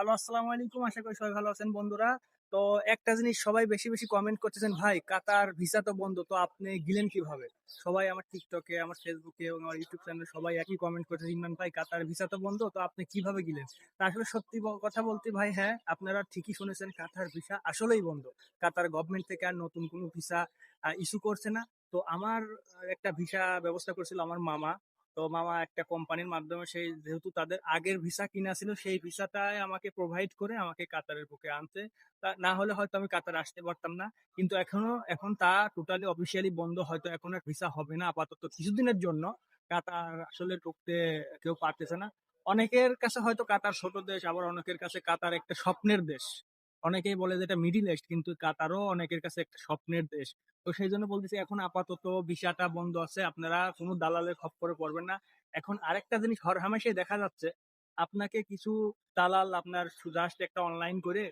Hello আসসালামু আলাইকুম। আশা করি সবাই ভালো আছেন বন্ধুরা। তো একটা জিনিস সবাই বেশি বেশি কমেন্ট করতেছেন, ভাই, কাতার ভিসা তো বন্ধ, তো আপনি গেলেন কীভাবে? সবাই আমার টিকটকে আমার ফেসবুকে এবং আমার ইউটিউব চ্যানেলে সবাই একই কমেন্ট করতেছে, ইমরান ভাই, কাতার ভিসা তো বন্ধ, তো আপনি কীভাবে গেলেন? তা আসলে সত্যি কথা বলতে ভাই হ্যাঁ আপনারা ঠিকই শুনেছেন, কাতার ভিসা আসলেই বন্ধ। কাতার গভর্নমেন্ট থেকে আর নতুন কোনো ভিসা ইস্যু করছে না। তো আমার একটা ভিসা ব্যবস্থা করেছিল আমার মামা। তো মামা একটা কোম্পানির মাধ্যমে সেই যেহেতু তাদের আগের ভিসা কিনা ছিল, সেই ভিসাটাই আমাকে প্রোভাইড করে আমাকে কাতারের বুকে আনতে। না হলে হয়তো আমি কাতার আসতে পারতাম না। কিন্তু এখনও, এখন তা টোটালি অফিসিয়ালি বন্ধ, হয়তো এখন আর ভিসা হবে না আপাতত কিছুদিনের জন্য। কাতার আসলে ঢুকতে কেউ পারতেছে না। অনেকের কাছে হয়তো কাতার ছোট দেশ, আবার অনেকের কাছে কাতার একটা স্বপ্নের দেশ। অনেকেই বলে যে, এটা মিডিল ইস্ট। কিন্তু কাতারও অনেকের কাছে একটা স্বপ্নের দেশ। তো সেই জন্য বলতেছি, এখন আপাতত ভিসাটা বন্ধ আছে। আপনারা কোনো দালালের খপ্পরে পড়বেন না। এখন আরেকটা জিনিস হরহামেশাই দেখা যাচ্ছে, আপনাকে কিছু দালাল আপনার জাস্ট একটা অনলাইন করে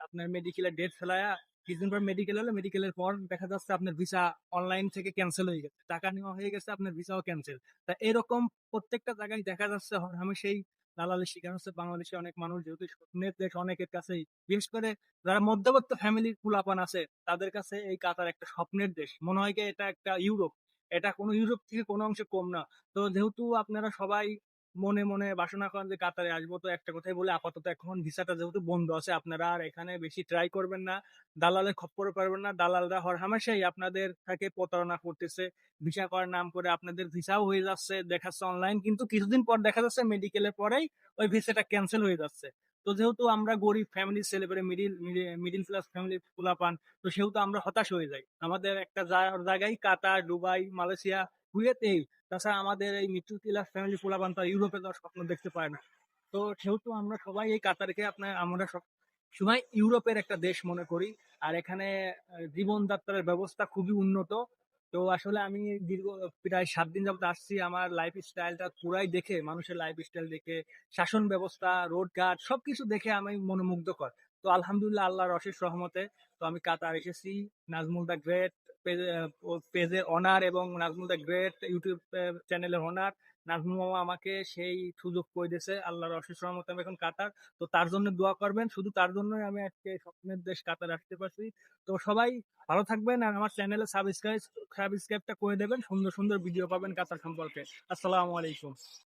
আপনার মেডিকেলের ডেট ফেলায়া, কিছুদিন পর মেডিকেল হলে মেডিকেলের পর দেখা যাচ্ছে আপনার ভিসা অনলাইন থেকে ক্যান্সেল হয়ে গেছে। টাকা নেওয়া হয়ে গেছে, আপনার ভিসাও ক্যান্সেল তা এরকম প্রত্যেকটা জায়গায় দেখা যাচ্ছে হরহামেশাই দালালের শিকার হচ্ছে বাংলাদেশে অনেক মানুষ, যেহেতু স্বপ্নের দেশ অনেকের কাছেই। বিশেষ করে যারা মধ্যবর্তী ফ্যামিলির কুলাপান আছে, তাদের কাছে এই কাতার একটা স্বপ্নের দেশ। মনে হয় কি এটা একটা ইউরোপ। এটা কোনো ইউরোপ থেকে কোনো অংশে কম না। তো যেহেতু আপনারা সবাই মনে মনে বাসনা করেন যে, কাতারে আসব তো একটা কথাই বলে, আপাতত এখন ভিসাটা যেহেতু বন্ধ আছে, আপনারা আর এখানে বেশি ট্রাই করবেন না, দালালের খপ্পরে পারবেন না, দালালরা হর হামেশাই আপনাদের থেকে প্রতারণা করতেছে, ভিসা করার নাম করে আপনাদের ভিসাও হয়ে যাচ্ছে, দেখাচ্ছে অনলাইন কিন্তু কিছুদিন পর দেখা যাচ্ছে মেডিকেলের পরেই ওই ভিসাটা ক্যান্সেল হয়ে যাচ্ছে। তো যেহেতু আমরা গরিব ফ্যামিলি ছেলে পেলে মিডিল মিডিল ক্লাস ফ্যামিলির পোলাপান, তো সেহেতু আমরা হতাশ হয়ে যাই। আমাদের একটা জায়গায় কাতার, দুবাই, মালয়েশিয়া, কুয়েতেই তাছাড়া আমাদের এই মিডল ক্লাস ফ্যামিলি পোলাপান তো ইউরোপে আর স্বপ্ন দেখতে পায় না। তো সেহেতু আমরা সবাই এই কাতারকে আপনার আমরা সব সময় ইউরোপের একটা দেশ মনে করি। আর এখানে জীবনযাত্রার ব্যবস্থা খুবই উন্নত। তো আসলে আমি দীর্ঘ, প্রায় সাত দিন যাবত আসছি। আমার লাইফ স্টাইলটা পুরাই দেখে, মানুষের লাইফ স্টাইল দেখে, শাসন ব্যবস্থা, রোড ঘাট, সবকিছু দেখে আমি মনোমুগ্ধকর। তো আলহামদুলিল্লাহ আল্লাহর অশেষ রহমতে তো আমি কাতার এসেছি। নাজমুল দা গ্রেট পেজের অনার এবং নাজমুল দা গ্রেট ইউটিউব চ্যানেলের অনার নাজমুল মামা আমাকে সেই সুযোগ করে দিয়েছে, আল্লাহর অশেষ রহমতে আমি এখন কাতার। তো তার জন্য দোয়া করবেন, শুধু তার জন্যই আমি আজকে স্বপ্নের দেশ কাতার আসতে পারছি। তো সবাই ভালো থাকবেন আর আমার চ্যানেলে সাবস্ক্রাইব সাবস্ক্রাইবটা করে দেবেন, সুন্দর সুন্দর ভিডিও পাবেন কাতার সম্পর্কে। আসসালামু আলাইকুম।